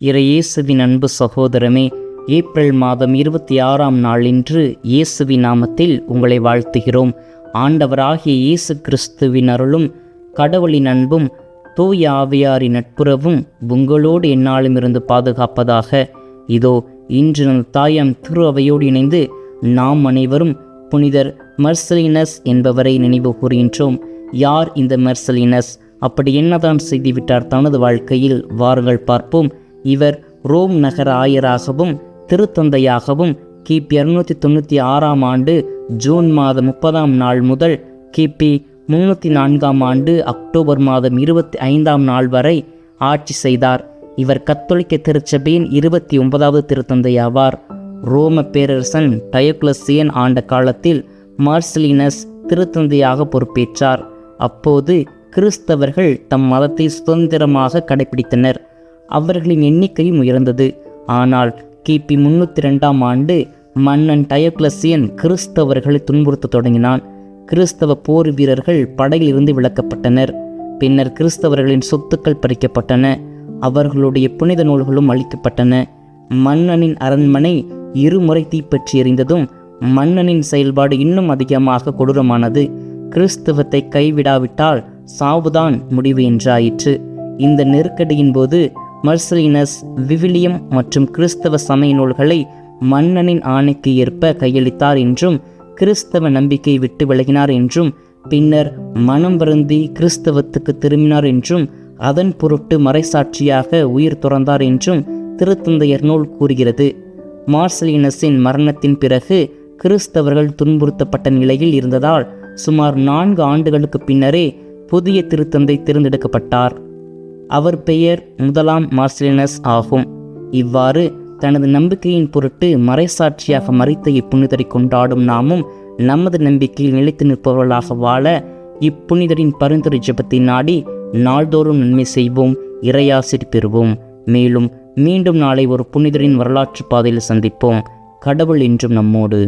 இறையேசுவின் அன்பு சகோதரமே ஏப்ரல் மாதம் இருபத்தி ஆறாம் நாளின்று இயேசுவி நாமத்தில் உங்களை வாழ்த்துகிறோம். ஆண்டவராகிய இயேசு கிறிஸ்துவின் அருளும் கடவுளின் அன்பும் தூய ஆவியாரின் நட்புறவும் உங்களோடு என்னாலும் இருந்து பாதுகாப்பதாக. இதோ இன்று நம் தாயாம் திரு அவையோடு இணைந்து நாம் அனைவரும் புனிதர் மர்சலினஸ் என்பவரை நினைவு கூறுகின்றோம். யார் இந்த மர்சலினஸ்? அப்படி என்னதான் செய்துவிட்டார் தனது வாழ்க்கையில்? வாருங்கள் பார்ப்போம். இவர் ரோம் நகர ஆயராகவும் திருத்தந்தையாகவும் கிபி இருநூத்தி தொண்ணூற்றி ஆறாம் ஆண்டு ஜூன் மாதம் முப்பதாம் நாள் முதல் கிபி முன்னூற்றி நான்காம் ஆண்டு அக்டோபர் மாதம் இருபத்தி ஐந்தாம் நாள் வரை ஆட்சி செய்தார். இவர் கத்தோலிக்க திருச்சபையின் இருபத்தி ஒன்பதாவது திருத்தந்தையாவார். ரோம பேரரசன் டயோக்ளசியன் ஆண்ட காலத்தில் மார்சலினஸ் திருத்தந்தையாக பொறுப்பேற்றார். அப்போது கிறிஸ்தவர்கள் தம் மதத்தை சுதந்திரமாக கடைபிடித்தனர். அவர்களின் எண்ணிக்கையும் உயர்ந்தது. ஆனால் கிபி முன்னூற்றி ரெண்டாம் ஆண்டு மன்னன் டயோக்ளசியன் கிறிஸ்தவர்களை துன்புறுத்தத் தொடங்கினான். கிறிஸ்தவ போர் வீரர்கள் படையிலிருந்து விலக்கப்பட்டனர். பின்னர் கிறிஸ்தவர்களின் சொத்துக்கள் பறிக்கப்பட்டன. அவர்களுடைய புனித நூல்களும் அளிக்கப்பட்டன மன்னனின் அரண்மனை இருமுறை தீப்பற்றி எறிந்ததும் மன்னனின் செயல்பாடு இன்னும் அதிகமாக கொடூரமானது. கிறிஸ்தவத்தை கைவிடாவிட்டால் சாவுதான் முடிவு என்றாயிற்று. இந்த நெருக்கடியின் போது மர்சலினஸ் விவிலியம் மற்றும் கிறிஸ்தவ சமய நூல்களை மன்னனின் ஆணைக்கு ஏற்ப கையளித்தார் என்றும் கிறிஸ்தவ நம்பிக்கை விட்டு விலகினார் என்றும் பின்னர் மனம் வருந்தி கிறிஸ்தவத்துக்கு திரும்பினார் என்றும் அதன் பொருட்டு மறைசாட்சியாக உயிர் துறந்தார் என்றும் திருத்தந்தையர் நூல் கூறுகிறது. மார்சலினஸின் மரணத்தின் பிறகு கிறிஸ்தவர்கள் துன்புறுத்தப்பட்ட நிலையில் இருந்ததால் சுமார் நான்கு ஆண்டுகளுக்கு பின்னரே புதிய திருத்தந்தை தேர்ந்தெடுக்கப்பட்டார். அவர் பெயர் முதலாம் மார்சிலினஸ் ஆகும். இவ்வாறு தனது நம்பிக்கையின் பொருட்டு மறைசாட்சியாக மறைத்த இப்புனிதரை கொண்டாடும் நாமும் நமது நம்பிக்கையில் நிலைத்து நிற்பவர்களாக வாழ இப்புனிதரின் பரிந்துரை ஜபத்தை நாடி நாள்தோறும் நன்மை செய்வோம் இறையாசிர் பெறுவோம். மேலும் மீண்டும் நாளை ஒரு புனிதரின் வரலாற்று பாதையில் சந்திப்போம். கடவுள் என்றும் நம்மோடு.